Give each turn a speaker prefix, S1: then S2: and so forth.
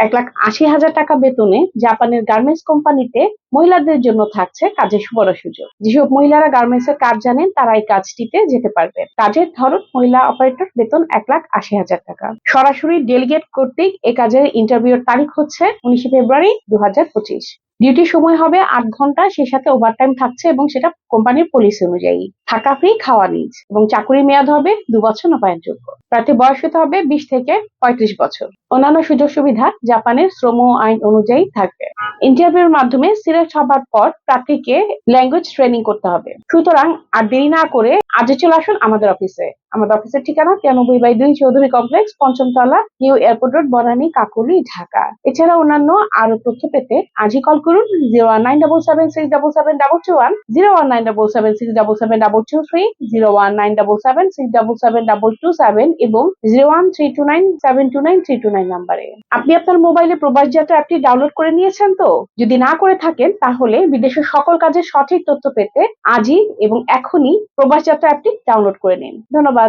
S1: এক লাখ আশি হাজার টাকা বেতনে জাপানের গার্মেন্টস কোম্পানিতে মহিলাদের জন্য থাকছে কাজের বড় সুযোগ। যেসব মহিলারা গার্মেন্টস এর কাজ জানেন, তারা এই কাজটিতে যেতে পারবে। কাজের ধরন, মহিলা অপারেটর বেতন এক লাখ আশি হাজার টাকা। সরাসরি ডেলিগেট কর্তৃক এ কাজের ইন্টারভিউর তারিখ হচ্ছে উনিশে ফেব্রুয়ারি দু হাজার পঁচিশ। হাজার পঁচিশ ডিউটি সময় হবে আট ঘণ্টা সেই সাথে ওভারটাইম থাকছে এবং সেটা কোম্পানির পলিসি অনুযায়ী। থাকা ফ্রি খাওয়া নিজ এবং চাকুরি মেয়াদ হবে দু বছর নবায়নযোগ্য। প্রার্থী বয়স হতে হবে বিশ থেকে পঁয়ত্রিশ বছর। অন্যান্য সুযোগ সুবিধা, জাপানের শ্রম আইন অনুযায়ী থাকবে। ইন্টারভিউর মাধ্যমে সিলেক্ট হবার পর প্রার্থীকে ল্যাঙ্গুয়েজ ট্রেনিং করতে হবে। সুতরাং আর দেরি না করে আজই চলে আসুন আমাদের অফিসে আমাদের অফিসের ঠিকানা তিরানব্বই বাই দুই Chowdhury complex পঞ্চমতলা new airport road, Banani, Kakuli, Dhaka. এছাড়া অন্যান্য আরও তথ্য পেতে আজই কল করুন zero one nine double seven six double seven double two one zero one nine double seven six double seven double two three zero one nine double seven six double seven double two seven এবং zero one three two nine seven two nine three two nine নাম্বারে আপনি আপনার মোবাইলে প্রবাস যাত্রা অ্যাপটি download করে নিয়েছেন তো? যদি না করে থাকেন, তাহলে বিদেশের সকল কাজের সঠিক তথ্য পেতে আজই এবং এখনই প্রবাস যাত্রা অ্যাপটি ডাউনলোড করে নিন। ধন্যবাদ।